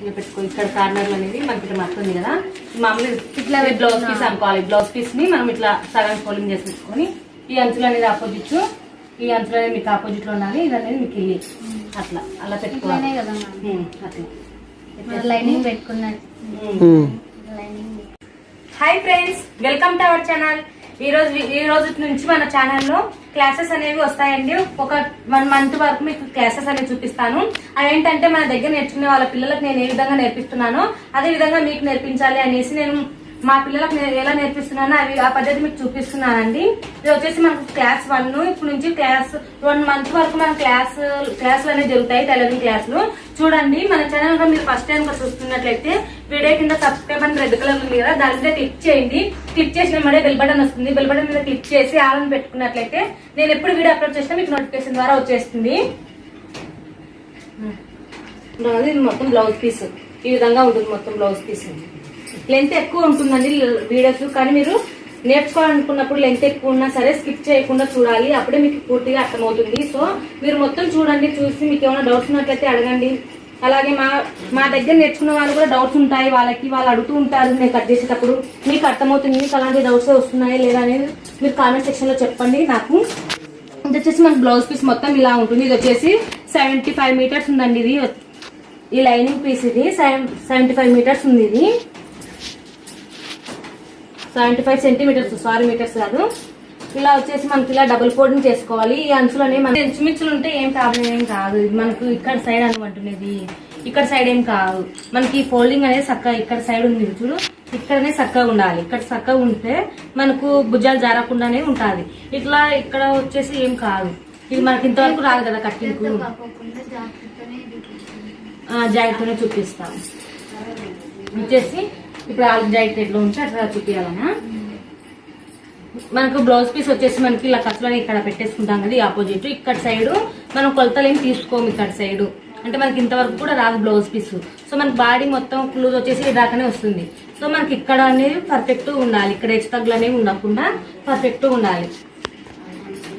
ఇలా పెట్టుకో ఇక్కడ కార్నర్ అనేది మనకి ఇట్లా మస్తుంది కదా. మామూలు ఇట్లా బ్లౌజ్ పీస్ అనుకోవాలి బ్లౌజ్ పీస్ని మనం ఇట్లా సగం ఫోల్డింగ్ చేసి పెట్టుకొని ఈ అంచులు అనేది ఆపోజిట్ ఈ అంచులు అనేది మీకు ఆపోజిట్లో ఉండాలి ఇది అనేది మీకు ఇల్లి అట్లా అలా పెట్టుకోవాలి. కదా అట్లా. లైనింగ్ పెట్టుకున్నట్టు. Lining hi friends welcome to our channel ఈ రోజు ఈ రోజు నుంచి మన ఛానల్లో క్లాసెస్ అనేవి వస్తాయండి. ఒక వన్ మంత్ వరకు మీకు క్లాసెస్ అనేవి చూపిస్తాను. అవేంటంటే మన దగ్గర నేర్చుకునే వాళ్ళ పిల్లలకు నేను ఏ విధంగా నేర్పిస్తున్నానో అదే విధంగా మీకు నేర్పించాలి అనేసి నేను మా పిల్లలకు నేను ఎలా నేర్పిస్తున్నానో అవి ఆ పద్ధతి మీకు చూపిస్తున్నానండి. ఇది వచ్చేసి మనకు క్లాస్ వన్. ఇప్పుడు నుంచి క్లాస్ వన్ మంత్ వరకు మన క్లాస్ క్లాసులు అనేవి జరుగుతాయి టైలరింగ్ క్లాసులు. చూడండి మన ఛానల్ మీరు ఫస్ట్ టైం చూస్తున్నట్లయితే వీడియో కింద సబ్స్క్రైబ్ అని రెడ్ కలర్ ఉంది కదా దాని మీద క్లిక్ చేయండి. క్లిక్ చేసిన మడే బెల్ బటన్ వస్తుంది. బెల్ బటన్ మీద క్లిక్ చేసి ఆల్ అని పెట్టుకున్నట్లయితే నేను ఎప్పుడు వీడియో అప్లోడ్ చేసినా మీకు నోటిఫికేషన్ ద్వారా వచ్చేస్తుంది. ఇది మొత్తం బ్లౌజ్ పీస్ ఈ విధంగా ఉంటుంది మొత్తం బ్లౌజ్ పీస్ లెంత్ ఎక్కువ ఉంటుందండి వీడియోస్ కానీ మీరు నేర్చుకోవాలనుకున్నప్పుడు లెంత్ ఎక్కువ ఉన్నా సరే స్కిప్ చేయకుండా చూడాలి. అప్పుడే మీకు పూర్తిగా అర్థమవుతుంది. సో మీరు మొత్తం చూడండి చూసి మీకు ఏమైనా డౌట్స్ ఉన్నట్లయితే అడగండి. అలాగే మా మా దగ్గర నేర్చుకున్న వాళ్ళు కూడా డౌట్స్ ఉంటాయి. వాళ్ళకి వాళ్ళు అడుగుతూ ఉంటారు నేను కట్ చేసేటప్పుడు. మీకు అర్థమవుతుంది మీకు అలాంటి డౌట్స్ వస్తున్నాయి లేదా అనేది మీరు కామెంట్ సెక్షన్లో చెప్పండి. నాకు ఇది వచ్చేసి మన బ్లౌజ్ పీస్ మొత్తం ఇలా ఉంటుంది. ఇది వచ్చేసి సెవెంటీ ఫైవ్ మీటర్స్ ఉందండి ఇది. ఈ లైనింగ్ పీస్ ఇది. సెవెంటీ ఫైవ్ మీటర్స్ ఉంది ఇది. Seventy five centimetres sorry metres కాదు. ఇలా వచ్చేసి మనకి ఇలా డబుల్ ఫోల్డింగ్ చేసుకోవాలి. ఈ అంచులని మన ఇంచుమించులు ఉంటే ఏం ప్రాబ్లం ఏం కాదు. ఇది మనకు ఇక్కడ సైడ్ అనుకుంటున్నది. ఇక్కడ సైడ్ ఏం కాదు. మనకి ఫోల్డింగ్ అనేది చక్కగా ఇక్కడ సైడ్ ఉంది చూడు. ఇక్కడనే చక్కగా ఉండాలి. ఇక్కడ చక్కగా ఉంటే మనకు భుజాలు జారకుండానే ఉంటుంది. ఇట్లా ఇక్కడ వచ్చేసి ఏం కాదు. ఇది మనకి ఇంతవరకు రాదు కదా కట్టింగ్ జాగ్రత్తనే చూపిస్తాం వచ్చేసి ఇప్పుడు ఆల్ జాకెట్ ఎట్లా ఉంచి అట్లా చూపించాలనా మనకు బ్లౌజ్ పీస్ వచ్చేసి మనకి ఇలా కసలో ఇక్కడ పెట్టేసుకుంటాం కదా ఈ ఆపోజిట్ ఇక్కడ సైడ్ మనం కొలతలు ఏం తీసుకోము ఇక్కడ సైడ్. అంటే మనకి ఇంతవరకు కూడా రాదు బ్లౌజ్ పీస్. సో మనకి బాడీ మొత్తం క్లూజ్ వచ్చేసి ఇదాకనే వస్తుంది. సో మనకి ఇక్కడ అనేది పర్ఫెక్ట్ ఉండాలి. ఇక్కడ హెచ్చు తగ్గులు అనేవి ఉండకుండా పర్ఫెక్ట్ ఉండాలి.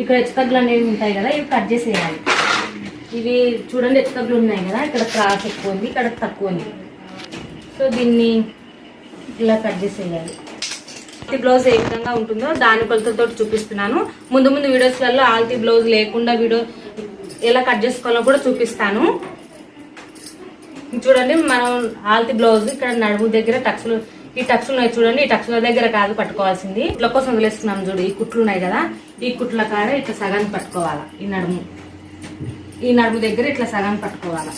ఇక్కడ హెచ్చు తగ్గులు అనేవి ఉంటాయి కదా ఇవి కట్ చేసేయాలి. ఇవి చూడండి హెచ్చు తగ్గులు ఉన్నాయి కదా ఇక్కడ క్రాస్ ఎక్కువ ఉంది ఇక్కడ తక్కువ ఉంది. సో దీన్ని ఇలా కట్ చేసేయాలి. ఆల్తీ బ్లౌజ్ ఏ విధంగా ఉంటుందో దాని కొలతతో చూపిస్తున్నాను. ముందు ముందు వీడియోస్లలో ఆల్తీ బ్లౌజ్ లేకుండా వీడియో ఎలా కట్ చేసుకోవాలో కూడా చూపిస్తాను. చూడండి మనం ఆల్తీ బ్లౌజ్ ఇక్కడ నడుము దగ్గర టక్స్లు ఈ టక్స్లు ఉన్నాయి చూడండి ఈ టక్స్ల దగ్గర కాదు పట్టుకోవాల్సింది. ఇట్ల కోసం వదిలేస్తున్నాం చూడు ఈ కుట్లు ఉన్నాయి కదా ఈ కుట్ల కాడ ఇట్లా సగాన్ని పట్టుకోవాలా ఈ నడుము. ఈ నడుము దగ్గర ఇట్లా సగాన్ని పట్టుకోవాలా.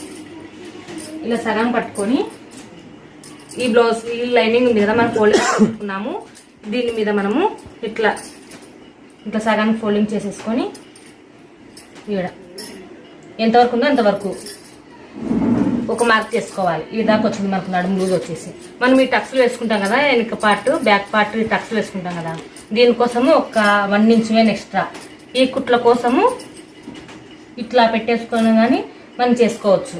ఇలా సగం పట్టుకొని ఈ బ్లౌజ్ ఈ లైనింగ్ ఉంది కదా మనం ఫోల్డింగ్ చేసుకున్నాము. దీని మీద మనము ఇట్లా ఇట్లా సగానికి ఫోల్డింగ్ చేసేసుకొని ఈడ. ఎంతవరకు ఉందో అంతవరకు ఒక మార్క్ చేసుకోవాలి. ఈ దాకా వచ్చింది మనకు నడుము లూజ్ వచ్చేసి. మనం ఈ టక్స్లు వేసుకుంటాం కదా వెనక పార్ట్ బ్యాక్ పార్ట్ ఈ టక్స్లు వేసుకుంటాం కదా. దీనికోసము ఒక వన్ ఇంచ్ వేన్ ఎక్స్ట్రా ఈ కుట్ల కోసము ఇట్లా పెట్టేసుకొని కానీ మనం చేసుకోవచ్చు.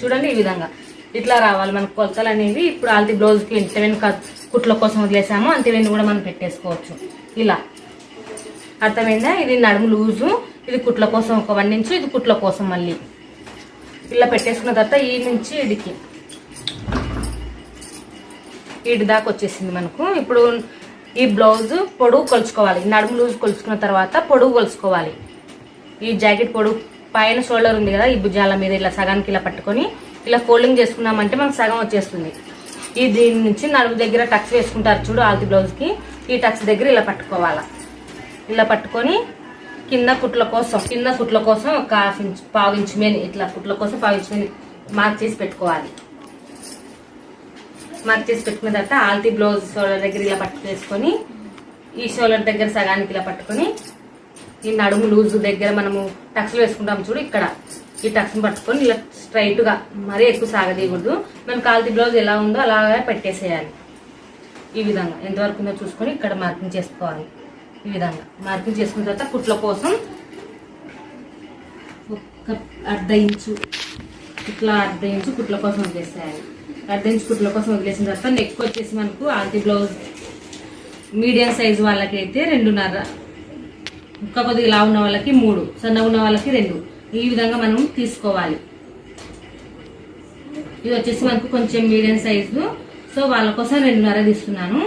చూడండి ఈ విధంగా. ఇట్లా రావాలి. మన కొలతలు అనేవి ఇప్పుడు ఆల్తి బ్లౌజ్కి ఎంత కుట్ల కోసం వదిలేసాము. అంత కూడా మనం పెట్టేసుకోవచ్చు. ఇలా. అర్థమైందా? ఇది నడుము లూజు ఇది కుట్ల కోసం ఒక వన్ ఇంచు ఇది కుట్ల కోసం మళ్ళీ. ఇలా పెట్టేసుకున్న తర్వాత ఈ నుంచి ఇడికి. ఇటు దాకా వచ్చేసింది మనకు. ఇప్పుడు ఈ బ్లౌజ్ పొడుగు కొలుచుకోవాలి. నడుము లూజ్ కొలుచుకున్న తర్వాత పొడుగు కొలుచుకోవాలి. ఈ జాకెట్ పొడుగు పైన షోల్డర్ ఉంది కదా ఈ భుజాల మీద ఇలా సగానికి ఇలా పట్టుకొని ఇలా ఫోల్డింగ్ చేసుకున్నామంటే మనకు సగం వచ్చేస్తుంది. ఈ దీని నుంచి నడుము దగ్గర టక్స్ వేసుకుంటారు చూడు ఆల్తి బ్లౌజ్కి ఈ టక్స్ దగ్గర ఇలా పట్టుకోవాలా. ఇలా పట్టుకొని కింద కుట్ల కోసం కింద కుట్ల కోసం ఒక హాఫ్ ఇంచ్ పావు ఇంచ్ మీద ఇట్లా కుట్ల కోసం పావు ఇంచ్ మీద మార్క్ చేసి పెట్టుకోవాలి. మార్క్ చేసి పెట్టుకున్న తర్వాత ఆల్తీ బ్లౌజ్ షోల్డర్ దగ్గర ఇలా పట్టుకేసుకొని ఈ షోల్డర్ దగ్గర సగానికి ఇలా పట్టుకొని ఈ నడుము లూజు దగ్గర మనము టక్స్లు వేసుకుంటాం చూడు ఇక్కడ. ఈ టక్స్ని పట్టుకొని ఇలా స్ట్రైట్గా మరీ ఎక్కువ సాగదీయకూడదు. మనకి ఆల్తీ బ్లౌజ్ ఎలా ఉందో అలాగే పెట్టేసేయాలి. ఈ విధంగా. ఎంతవరకు ఉందో చూసుకొని ఇక్కడ మార్కింగ్ చేసుకోవాలి. ఈ విధంగా. మార్కింగ్ చేసుకున్న తర్వాత కుట్ల కోసం ఒక అర్ధ ఇంచు ఇట్లా అర్ధ ఇంచు కుట్ల కోసం వదిలేసేయాలి. అర్ధ ఇంచు కుట్ల కోసం వదిలేసిన తర్వాత నెక్ వచ్చేసి మనకు ఆల్తీ బ్లౌజ్ మీడియం సైజ్ వాళ్ళకైతే రెండున్నర ఇంకా కొద్దిగా ఇలా ఉన్న వాళ్ళకి మూడు సన్నగా ఉన్న వాళ్ళకి రెండు. ఈ విధంగా మనం తీసుకోవాలి. ఇది వచ్చేసి మనకు కొంచెం మీడియం సైజు సో వాళ్ళ కోసం రెండున్నర తీస్తున్నాను.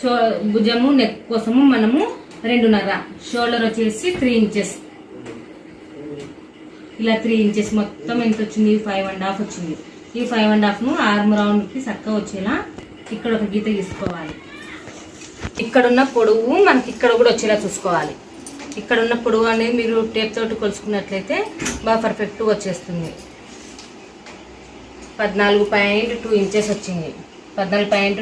షో భుజము నెక్ కోసము మనము రెండున్నర. షోల్డర్ వచ్చేసి త్రీ ఇంచెస్ ఇలా త్రీ ఇంచెస్ మొత్తం ఎంత వచ్చింది? ఫైవ్ అండ్ హాఫ్ వచ్చింది. ఈ ఫైవ్ అండ్ హాఫ్ను ఆర్మ్ రౌండ్కి చక్కగా వచ్చేలా ఇక్కడ ఒక గీత తీసుకోవాలి ఇక్కడ ఉన్న పొడవు మనకి ఇక్కడ కూడా వచ్చేలా చూసుకోవాలి. ఇక్కడ ఉన్న పొడవు అనేది మీరు టేప్ తోటి కొలుసుకున్నట్లయితే బాగా పర్ఫెక్ట్గా వచ్చేస్తుంది. పద్నాలుగు పాయింట్ టూ ఇంచెస్ వచ్చింది. పద్నాలుగు పాయింట్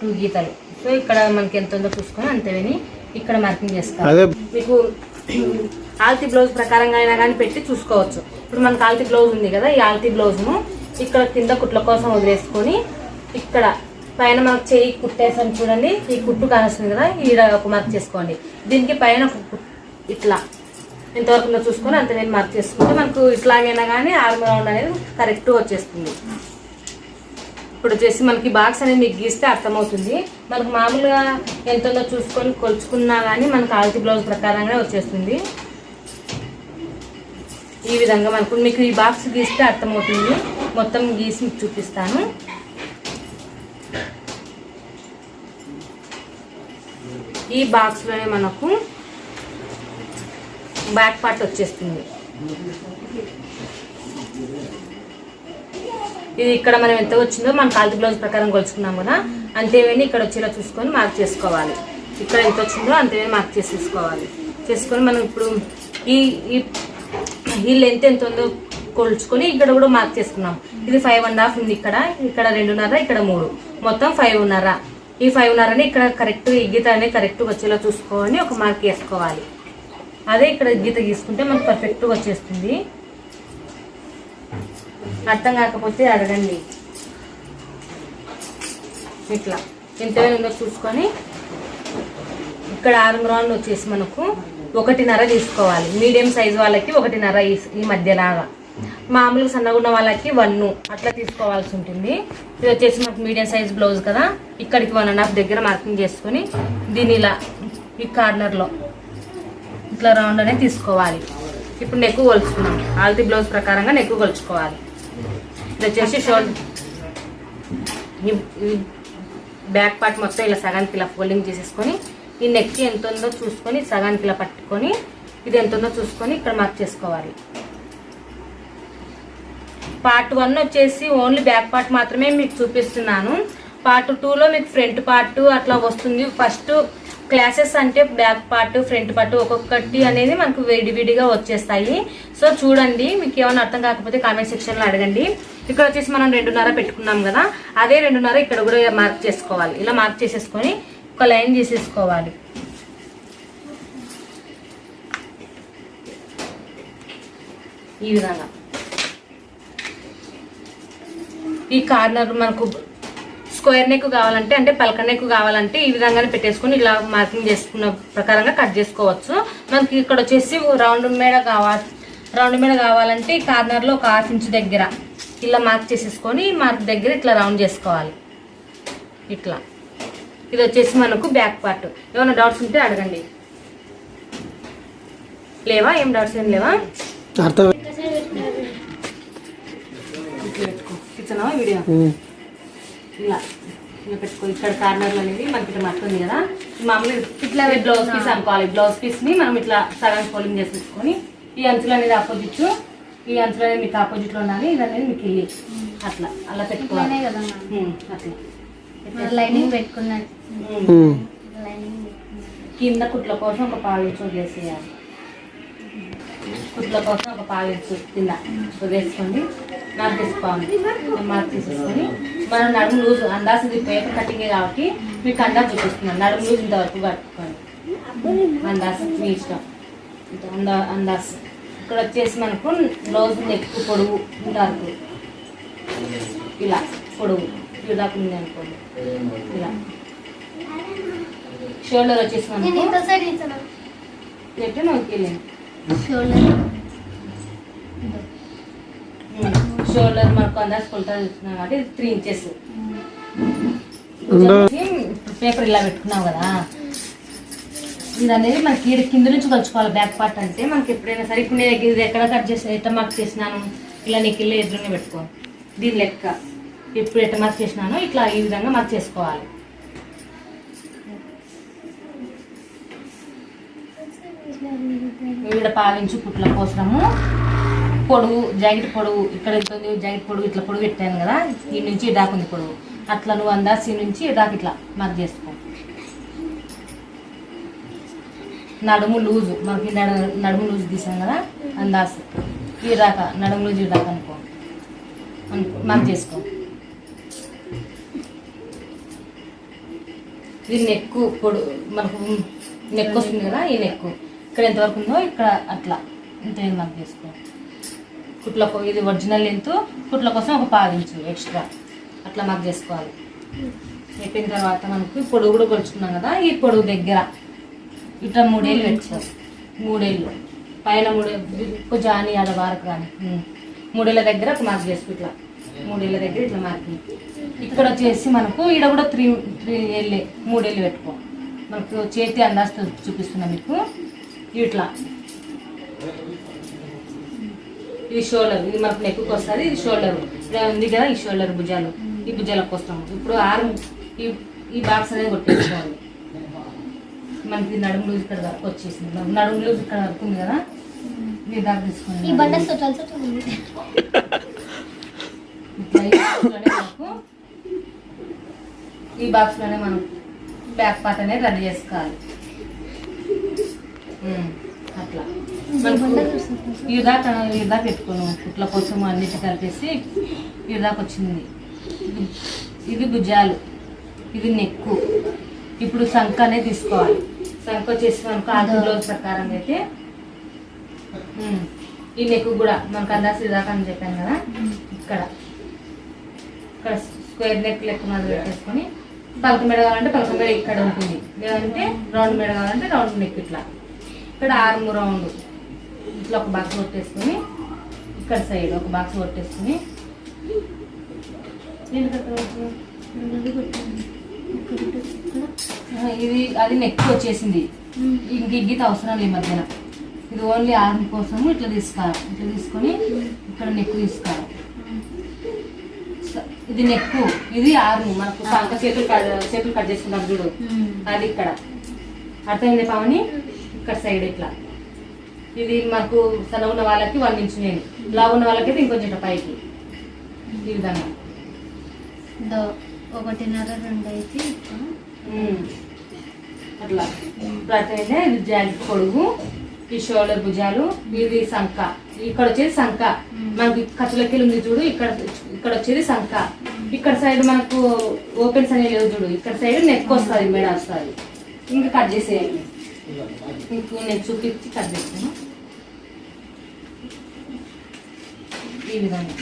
టూ గీతలు. సో ఇక్కడ మనకి ఎంత ఉందో చూసుకొని అంతేని ఇక్కడ మార్కింగ్ అదే మీకు ఆల్తీ బ్లౌజ్ ప్రకారంగా అయినా కానీ పెట్టి చూసుకోవచ్చు. ఇప్పుడు మనకు ఆల్తీ బ్లౌజ్ ఉంది కదా ఈ ఆల్తీ బ్లౌజ్ను ఇక్కడ కింద కుట్ల కోసం వదిలేసుకొని ఇక్కడ పైన మనకు చెయ్యి కుట్టేసాను చూడండి ఈ కుట్టు కానొస్తుంది కదా ఈడ ఒక మార్క్ చేసుకోండి. దీనికి పైన ఇట్లా ఎంతవరకు ఉందో చూసుకొని అంత నేను మార్క్ చేసుకుంటే మనకు ఇట్లాగైనా కానీ ఆర్మ్ రౌండ్ అనేది కరెక్ట్ వచ్చేస్తుంది. ఇప్పుడు వచ్చేసి మనకి బాక్స్ అనేది మీకు గీస్తే అర్థమవుతుంది. మనకు మామూలుగా ఎంత ఉందో చూసుకొని కొలుచుకున్నా కానీ మనకు ఆల్తీ బ్లౌజ్ ప్రకారంగా వచ్చేస్తుంది. ఈ విధంగా మనకు మీకు ఈ బాక్స్ గీస్తే అర్థమవుతుంది. మొత్తం గీసి మీకు చూపిస్తాను. ఈ బాక్స్లోనే మనకు బ్యాక్ పార్ట్ వచ్చేస్తుంది. ఇది ఇక్కడ మనం ఎంత వచ్చిందో మనం కాల్తి బ్లౌజ్ ప్రకారం కొలుచుకున్నాం కదా అంతేవేని ఇక్కడ వచ్చేలా చూసుకొని మార్క్ చేసుకోవాలి. ఇక్కడ ఎంత వచ్చిందో అంతేవేని మార్క్ చేసేసుకోవాలి చేసుకొని మనం ఇప్పుడు ఈ ఈ లెంత్ ఎంత ఉందో కొలుచుకొని ఇక్కడ కూడా మార్క్ చేసుకున్నాం. ఇది ఫైవ్ అండ్ హాఫ్ ఉంది ఇక్కడ ఇక్కడ రెండున్నర ఇక్కడ మూడు. మొత్తం ఫైవ్ ఉన్నర. ఈ ఫైవ్ ఉన్నరని ఇక్కడ కరెక్ట్ ఈ గీత అనేది కరెక్ట్ వచ్చేలా చూసుకోవాలని ఒక మార్క్ వేసుకోవాలి అదే ఇక్కడ గీత గీసుకుంటే మనకు పర్ఫెక్ట్గా వచ్చేస్తుంది. అర్థం కాకపోతే అడగండి. ఇట్లా. ఎంత ఉందో చూసుకొని ఇక్కడ ఆరు రాళ్ళు వచ్చేసి మనకు ఒకటిన్నర తీసుకోవాలి. మీడియం సైజ్ వాళ్ళకి ఒకటిన్నర ఈ మధ్యలాగా. మామూలుగా సన్నగా ఉన్న వాళ్ళకి వన్ అట్లా తీసుకోవాల్సి ఉంటుంది. ఇది వచ్చేసి మనకు మీడియం సైజ్ బ్లౌజ్ కదా. ఇక్కడికి వన్ అండ్ హాఫ్ దగ్గర మార్కింగ్ చేసుకొని దీని ఇలా ఈ కార్నర్లో ఇట్లా రౌండ్ అనేది తీసుకోవాలి. ఇప్పుడు నెక్ కొలుచుకున్నాం ఆల్తీ బ్లౌజ్ ప్రకారంగా నెక్ కొలుచుకోవాలి. ఇది వచ్చేసి షోల్డర్ బ్యాక్ పార్ట్ మొత్తం ఇలా సగానికి ఇలా ఫోల్డింగ్ చేసేసుకొని ఈ నెక్ ఎంత ఉందో చూసుకొని సగానికి ఇలా పట్టుకొని ఇది ఎంత ఉందో చూసుకొని ఇక్కడ మార్క్ చేసుకోవాలి. పార్ట్ వన్ వచ్చేసి ఓన్లీ బ్యాక్ పార్ట్ మాత్రమే మీకు చూపిస్తున్నాను. పార్ట్ టూలో మీకు ఫ్రంట్ పార్ట్ అట్లా వస్తుంది. ఫస్ట్ క్లాసెస్ అంటే బ్యాక్ పార్ట్ ఫ్రంట్ పార్ట్ ఒక్కొక్కటి అనేది మనకు విడివిడిగా వచ్చేస్తాయి. సో చూడండి మీకు ఏమైనా అర్థం కాకపోతే కామెంట్ సెక్షన్లో అడగండి. ఇక్కడ వచ్చేసి మనం రెండున్నర పెట్టుకున్నాం కదా అదే రెండున్నర ఇక్కడ కూడా మార్క్ చేసుకోవాలి. ఇలా మార్క్ చేసేసుకొని ఒక లైన్ చేసేసుకోవాలి ఈ విధంగా. ఈ కార్నర్ మనకు స్క్వేర్ నెక్ కావాలంటే అంటే పలక నెక్ కావాలంటే ఈ విధంగానే పెట్టేసుకొని ఇలా మార్కింగ్ చేసుకున్న ప్రకారంగా కట్ చేసుకోవచ్చు. మనకి ఇక్కడ వచ్చేసి రౌండ్ మేడ కావాలి రౌండ్ మేడ కావాలంటే ఈ కార్నర్లో ఒక హాఫ్ ఇంచ్ దగ్గర ఇలా మార్క్ చేసేసుకొని మార్క్ దగ్గర ఇట్లా రౌండ్ చేసుకోవాలి. ఇట్లా. ఇది వచ్చేసి మనకు బ్యాక్ పార్ట్. ఏమైనా డౌట్స్ ఉంటే అడగండి. లేవా? ఏం డౌట్స్? ఏం లేవా? అర్థం ఇట్లా పెట్టుకో ఇచ్చానా వీడియో. ఇలా ఇలా పెట్టుకో ఇక్కడ కార్నర్లు అనేది మనకి ఇట్లా మట్టుంది కదా. మామూలుగా ఇట్లా బ్లౌజ్ పీస్ అనుకోవాలి. బ్లౌజ్ పీస్ని మనం ఇట్లా సగం ఫోల్డింగ్ చేసేసుకొని ఈ అంచులు అనేది ఆపోజిట్ ఈ అంచులు అనేది మీకు ఆపోజిట్లో ఉండాలి. ఇది అనేది మీకు వెళ్ళి అట్లా అలా పెట్టుకోవాలి. కదా అట్లా. లైనింగ్. ఉమ్. లైనింగ్ కింద కుట్ల కోసం ఒక ఇంచు వదిలేసేయాలి. కుట్ల కోసం ఒక పావు కింద వదిలేసుకోండి మార్క్ చేసుకోవాలి మార్క్ చేసేసుకొని. మనం నడుము లూజ్ అందాస్ ఇది పేపర్ కటింగ్ కాబట్టి మీకు అందాజ్ చూపిస్తున్నాను. నడుము లూజ్ ఇంతవరకు కట్టుకోండి అందాస్ మీ ఇష్టం. అందా అందాస్ ఇక్కడ వచ్చేసి మనకు బ్లౌజ్ నెక్ పొడుగు ఇంతవరకు ఇలా పొడుగు. ఇలా ఉంది అనుకోండి. ఇలా. షోల్డర్ వచ్చేసి మనకు నెట్ నొక్కిలేను షోల్డర్ షోల్డర్ మనకు అందాజ్ కొలత చూస్తున్నాం కాబట్టి త్రీ ఇంచెస్. పేపర్ ఇలా పెట్టుకున్నాం కదా. ఇది అనేది మనకి కింద నుంచి కలుచుకోవాలి బ్యాక్ పార్ట్ అంటే. మనకి ఎప్పుడైనా సరే ఇప్పుడు నేను ఇది ఎక్కడ కట్ చేసిన ఎట్లా మార్క్ చేసినాను? ఇలా నెక్కిళ్ళే ఎదురుగా పెట్టుకో. దీని లెక్క. ఎప్పుడు ఎట్ట మార్క్ చేసినానో ఇట్లా ఈ విధంగా మార్క్ చేసుకోవాలి. ఈడ పావించు పుట్ల కోసము పొడుగు జాకెట్ పొడుగు ఇక్కడ ఉంది జాకెట్ పొడుగు ఇట్లా పొడుగు పెట్టాను కదా ఈ నుంచి ఈ ఉంది పొడుగు. అట్లా నువ్వు అందాసి నుంచి ఈ ఇట్లా మార్క్ చేసుకో. నడుము లూజు మనకి నడుము లూజు తీసాం కదా అందాసు ఈ రాక నడుము లూజు ఈ అనుకో అనుకో. మార్క్ చేసుకో. ఇది నెక్కు పొడు మనకు నెక్ వస్తుంది కదా ఈ నెక్కు. ఇక్కడ ఎంతవరకు ఉందో ఇక్కడ అట్లా. ఇంత మార్క్ చేసుకో కుట్ల ఇది ఒరిజినల్ లెంత్ కుట్ల కోసం ఒక పావించు ఎక్స్ట్రా అట్లా మార్క్ చేసుకోవాలి. అయిపోయిన తర్వాత మనకు పొడుగు కూడా కొలుచుకున్నాం కదా ఈ పొడుగు దగ్గర. ఇట్లా మూడేళ్ళు పెట్టుకో మూడేళ్ళు. పైన మూడే ఆని ఆడ వారకు కానీ. మూడేళ్ళ దగ్గర ఒక మార్క్ చేసుకో ఇట్లా. మూడేళ్ళ దగ్గర ఇట్లా మార్కింగ్ ఇక్కడ వచ్చేసి మనకు ఈడ కూడా త్రీ త్రీ ఏళ్ళే మూడేళ్ళు పెట్టుకో. మనకు చేతి అందాజు చూపిస్తున్నా మీకు. ఇట్లా. ఇది షోల్డర్ ఇది మనకు నెక్కు వస్తుంది ఇది షోల్డర్. ఇక్కడ ఉంది కదా ఈ షోల్డర్ భుజాలు ఈ భుజాలకు వస్తాము ఇప్పుడు ఆరు ఈ ఈ బాక్స్ అనేది కొట్టేసుకోవాలి. మనకి నడుము లూజ్ ఇక్కడ వరకు వచ్చేసింది. నడుము లూజ్ ఇక్కడ వరకు ఉంది కదా? ఇది దాకా తీసుకోండి ఈ ఈ బాక్స్లోనే ఈ మనం బ్యాక్ పార్ట్ అనేది రెడీ చేసుకోవాలి. అట్లా. ఈ బండ మనకు చూస్తుంటారు. ఈ దాకా ఈ దాకా పెట్టుకోను ఇట్లా కోసం అన్నిటి కలిపేసి ఈ దాకా వచ్చింది. ఇది- ఇది భుజాలు. ఇది నెక్కు. ఇప్పుడు సంఖ అనేది తీసుకోవాలి. సంఖ వచ్చేసి మనకు ఆది బ్లౌజ్ ప్రకారం అయితే ఈ నెక్కు కూడా మనకు అందాసి దాకా అని చెప్పాను కదా ఇక్కడ. ఇక్కడ స్క్వేర్ నెక్ లెక్క మాది పెట్టేసుకొని పలక మెడ కావాలంటే పలక మెడ ఇక్కడ ఉంటుంది. లేదంటే రౌండ్ మెడ కావాలంటే రౌండ్ నెక్ ఇట్లా. ఇక్కడ ఆర్మ్ రౌండ్ ఇట్లా ఒక బాక్స్ కొట్టేసుకొని ఇక్కడ సైడ్ ఒక బాక్స్ కొట్టేసుకొని ఇది అది నెక్ వచ్చేసింది. ఇంక ఈ గీత అవసరం లేదు మధ్యన. ఇది ఓన్లీ ఆర్మ్ కోసము ఇట్లా తీసుకోవాలి. ఇట్లా తీసుకొని ఇక్కడ నెక్ తీసుకోవాలి. ఇది నెక్ ఇది ఆర్మ్ మనకు చేతులు కట్ చేతులు కట్ చేసుకుంటాం చూడు. అది ఇక్కడ. అర్థమైంది పావని? ఇక్కడ సైడ్ ఇట్లా. ఇది మాకు సన్న ఉన్న వాళ్ళకి వన్ ఇంచు నేను. లావు ఉన్న వాళ్ళకైతే ఇంకొంచెం పైకి. ఈ విధంగా. ఒకటిన్నర రెండు అయితే. అట్లా. అర్థమైందా ఇది జాకెట్ పొడుగు ఈ షోల్డర్ భుజాలు ఇది సంక. ఇక్కడ వచ్చేది సంక. మనకి ఖర్చులకి ఉంది చూడు ఇక్కడ ఇక్కడ వచ్చేది సంక. ఇక్కడ సైడ్ మనకు ఓపెన్స్ అనేవి లేవు చూడు. ఇక్కడ సైడ్ నెక్ వస్తుంది మెడ వస్తుంది. ఇంకా కట్ చేసేయాలి. మీకు నేను చూపించి కట్ చేస్తాను. ఈ విధంగా.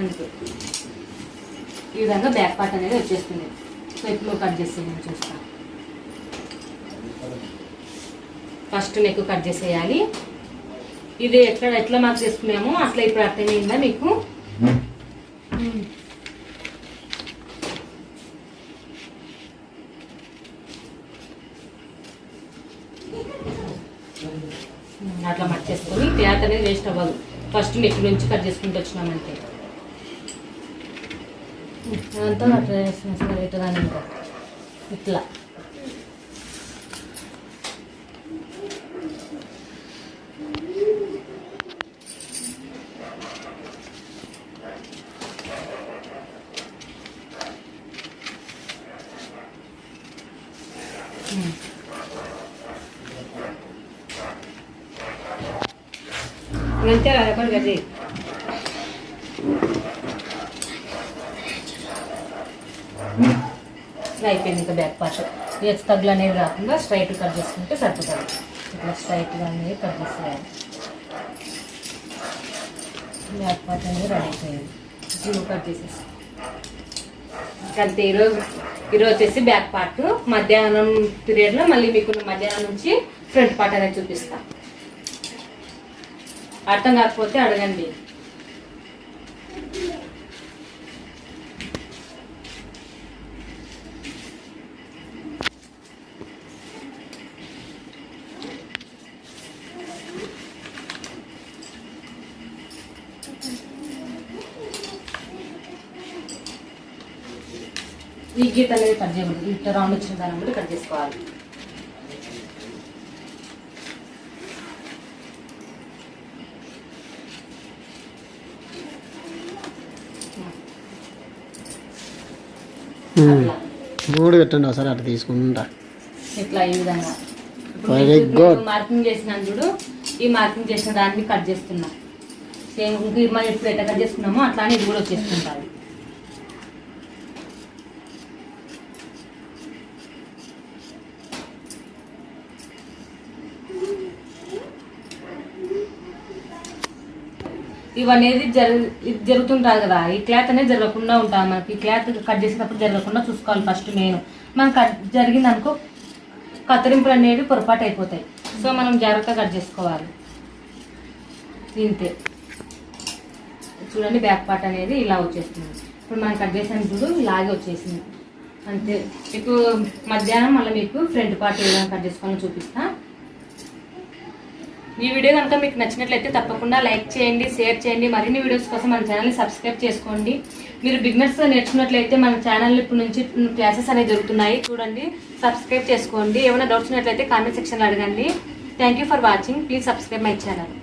అంతే ఈ విధంగా బ్యాక్ పార్ట్ అనేది వచ్చేస్తుంది. సో ఇప్పుడు కట్ చేసి నేను చూస్తాను ఫస్ట్ నెక్ కట్ చేసేయాలి. ఇది ఎక్కడ ఎట్లా మార్క్ చేసుకున్నామో అట్లా ఇప్పుడు అర్థమైందా మీకు ఉమ్. ఉమ్, అట్లా మట్ చేసుకొని క్లాత్ అనేది వేస్ట్ అవ్వదు. ఫస్ట్ నెక్ నుంచి కట్ చేసుకుంటూ వచ్చినామంటే. అదంతా అట్లా వేసిన సరే ఇట్లా ఇట్లా. అంతే కదా పని గది అయిపోయింది ఇంకా బ్యాక్ పార్ట్ ఎచ్ తగ్గులు అనేవి రాకుండా స్ట్రైట్ కట్ చేసుకుంటే సరిపోతుంది. ఇట్లా స్ట్రైట్గా అనేది కట్ చేసేయాలి. బ్యాక్ పార్ట్ అనేది రెడీ అయిపోయింది. జీవో కట్ చేసేసి. అంతే ఈరోజు ఈరోజు వచ్చేసి బ్యాక్ పార్ట్ మధ్యాహ్నం పీరియడ్లో మళ్ళీ మీకు మధ్యాహ్నం నుంచి ఫ్రంట్ పార్ట్ అనేది చూపిస్తాను అర్థం కాకపోతే అడగండి. ఈ గీత అనేది కట్ చేయకూడదు. ఇట్లా రౌండ్ వచ్చిన దాన్ని కూడా కట్ చేసుకోవాలి. మూడు పెట్టండి ఒకసారి అట్లా తీసుకుంటా. ఇట్లా ఈ విధంగా? good. మీకు మార్కింగ్ చేసినాను చూడు ఈ మార్కింగ్ చేసిన దాన్ని కట్ చేస్తున్నా. సేమ్ ఇంక మనం ఎట్లా కట్ చేసుకున్నామో అట్లానే ఇది కూడా వచ్చేస్తుంటుంది. ఇవనేది జరు ఇది జరుగుతుంటుంది కదా. ఈ క్లాత్ అనేది జరగకుండా ఉంటుంది మనకి. ఈ క్లాత్ కట్ చేసేటప్పుడు జరగకుండా చూసుకోవాలి ఫస్ట్ మెయిన్. మనం కట్ జరిగింది అనుకో కత్తిరింపులు అనేవి పొరపాటు అయిపోతాయి. సో మనం జాగ్రత్తగా కట్ చేసుకోవాలి. తింతే చూడండి బ్యాక్ పార్ట్ అనేది ఇలా వచ్చేస్తుంది ఇప్పుడు మనం కట్ చేసాను చూడు ఇలాగే వచ్చేసింది. అంతే. మీకు మధ్యాహ్నం మళ్ళీ మీకు ఫ్రంట్ పార్ట్ ఏదైనా కట్ చేసుకోవాలని చూపిస్తాను ఈ వీడియో కనుక మీకు నచ్చినట్లయితే తప్పకుండా లైక్ చేయండి షేర్ చేయండి మరిన్ని వీడియోస్ కోసం మన ఛానల్ని సబ్స్క్రైబ్ చేసుకోండి. మీరు బిగినర్స్ నేర్చుకున్నట్లయితే మన ఛానల్ ఇప్పుడు నుంచి క్లాసెస్ అనేవి జరుగుతున్నాయి. చూడండి సబ్స్క్రైబ్ చేసుకోండి. ఏమైనా డౌట్స్ ఉన్నట్లయితే కామెంట్ సెక్షన్లో అడగండి. Thank you for watching please subscribe my channel